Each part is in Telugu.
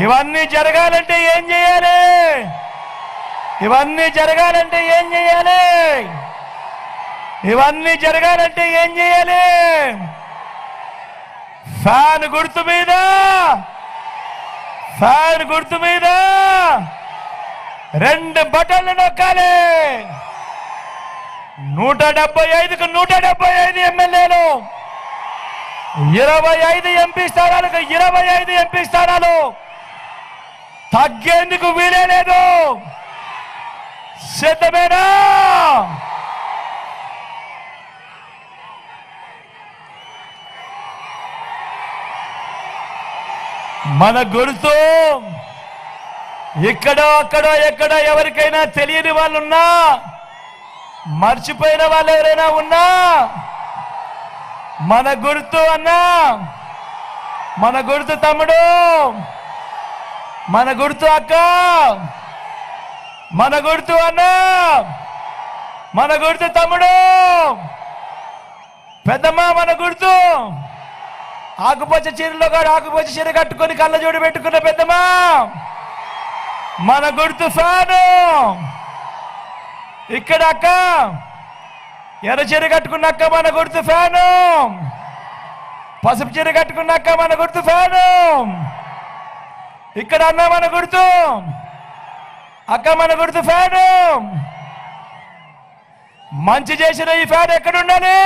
ఇవన్నీ జరగాలంటే ఏం చేయాలి? ఇవన్నీ జరగాలంటే ఏం చేయాలి? ఇవన్నీ జరగాలంటే ఏం చేయాలి? ఫ్యాన్ గుర్తు మీద ఫ్యాన్ గుర్తు మీద రెండు బటన్లు నొక్కాలి. నూట డెబ్బై ఐదుకు నూట డెబ్బై ఐదు ఎమ్మెల్యేలు ఇరవై ఐదు ఎంపీ స్థానాలకు ఇరవై ఐదు ఎంపీ స్థానాలు. తగ్గేందుకు వీలే లేదు సిద్ధమేనా? మన గుర్తు ఇక్కడో అక్కడో ఎక్కడో ఎవరికైనా తెలియని వాళ్ళు ఉన్నా మర్చిపోయిన వాళ్ళు ఎవరైనా ఉన్నా మన గుర్తు అన్నా మన గుర్తు తమ్ముడు మన గుర్తు అక్క. మన గుర్తు అన్న. మన గుర్తు తమ్ముడు. పెద్దమ్మ మన గుర్తు. ఆకుపచ్చ చీరలో కూడా ఆకుపచ్చ చీర కట్టుకొని కళ్ళజోడు పెట్టుకున్న పెద్దమ్మ. మన గుర్తు ఫ్యాను. ఇక్కడ అక్క. ఎర్ర చీర కట్టుకున్న అక్క మన గుర్తు ఫ్యాను. పసుపు చీర కట్టుకున్న అక్క మన గుర్తు ఫ్యాను. ఇక్కడ అన్న మన గుర్తు. అక్క మన గుర్తు ఫ్యాను. మంచి చేసిన ఈ ఫ్యాన్ ఎక్కడ ఉండాలి?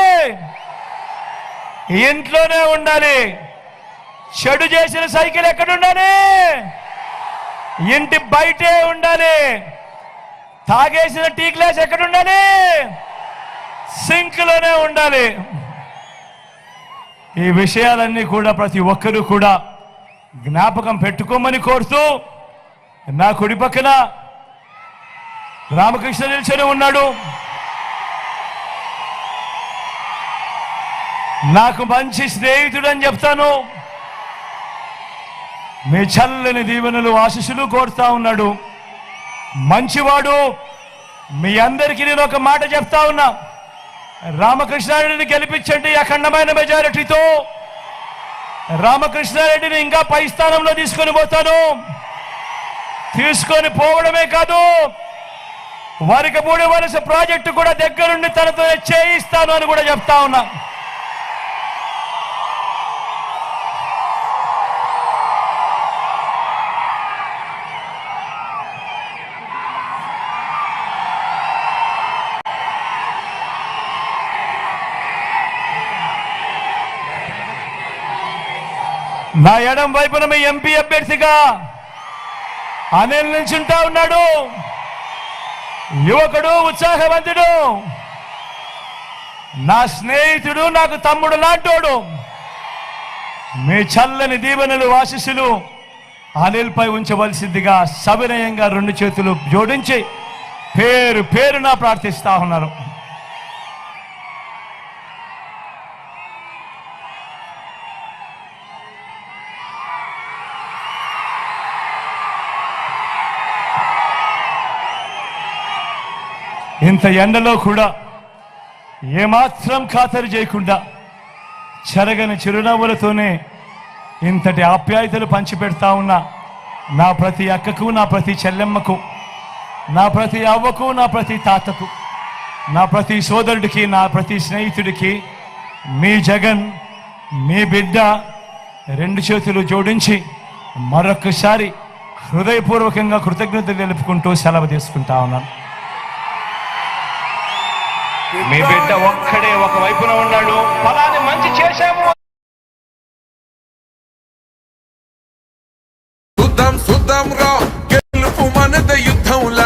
ఇంట్లోనే ఉండాలి. చెడు చేసిన సైకిల్ ఎక్కడ ఉండాలి? ఇంటి బయటే ఉండాలి. తాగేసిన టీ గ్లాస్ ఎక్కడ ఉండాలి? సింక్లోనే ఉండాలి. ఈ విషయాలన్నీ కూడా ప్రతి ఒక్కరూ కూడా జ్ఞాపకం పెట్టుకోమని కోరుతూ నా కుడి పక్కన రామకృష్ణ నిల్చొని ఉన్నాడు. నాకు మంచి స్నేహితుడు అని చెప్తాను. మీ చల్లని దీవెనలు ఆశీస్సులు కోరుతా ఉన్నాడు. మంచివాడు మీ అందరికీ నేను ఒక మాట చెప్తా ఉన్నా. రామకృష్ణారెడ్డిని గెలిపించండి అఖండమైన మెజారిటీతో రామకృష్ణారెడ్డిని ఇంకా పై స్థానంలో తీసుకొని పోతాను. తీసుకొని పోవడమే కాదు వారికి మూడు వలస ప్రాజెక్టు కూడా దగ్గరుండి తనతో చేయిస్తాను అని కూడా చెప్తా ఉన్నా. నా ఎడం వైపున మీ ఎంపీ అభ్యర్థిగా అనిల్ నిల్చుంటా ఉన్నాడు. యువకుడు ఉత్సాహవంతుడు. నా స్నేహితుడు నాకు తమ్ముడు లాంటోడు. మీ చల్లని దీవెనలు ఆశీస్సులు అనిల్పై ఉంచవలసిందిగా సవినయంగా రెండు చేతులు జోడించి పేరు పేరున ప్రార్థిస్తా ఉన్నారు. ఇంత ఎండలో కూడా ఏమాత్రం ఖాతరు చేయకుండా చెరగని చిరునవ్వులతోనే ఇంతటి ఆప్యాయతలు పంచిపెడతా ఉన్నా నా ప్రతి అక్కకు నా ప్రతి చెల్లెమ్మకు నా ప్రతి అవ్వకు నా ప్రతి తాతకు నా ప్రతి సోదరుడికి నా ప్రతి స్నేహితుడికి మీ జగన్ మీ బిడ్డ రెండు చేతులు జోడించి మరొకసారి హృదయపూర్వకంగా కృతజ్ఞతలు తెలుపుకుంటూ సెలవు తీసుకుంటా ఉన్నాను. మీ బిడ్డ ఒక్కడే ఒక వైపున ఉన్నాడు. ఫలాన్ని మంచి చేశాము. చూద్దాం చూద్దాం రా. గెలుపు మనద యుద్ధంలా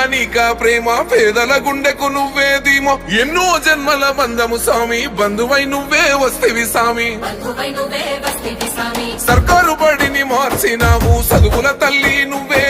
ప్రేమ పేదల గుండెకు నువ్వే ధీమో. ఎన్నో జన్మల బంధము స్వామి బంధువై నువ్వే వస్తేవి స్వామి బంధువై నువ్వే వస్తేవి స్వామి సర్కారు బడిని మార్చినావు చదువుల తల్లి నువ్వే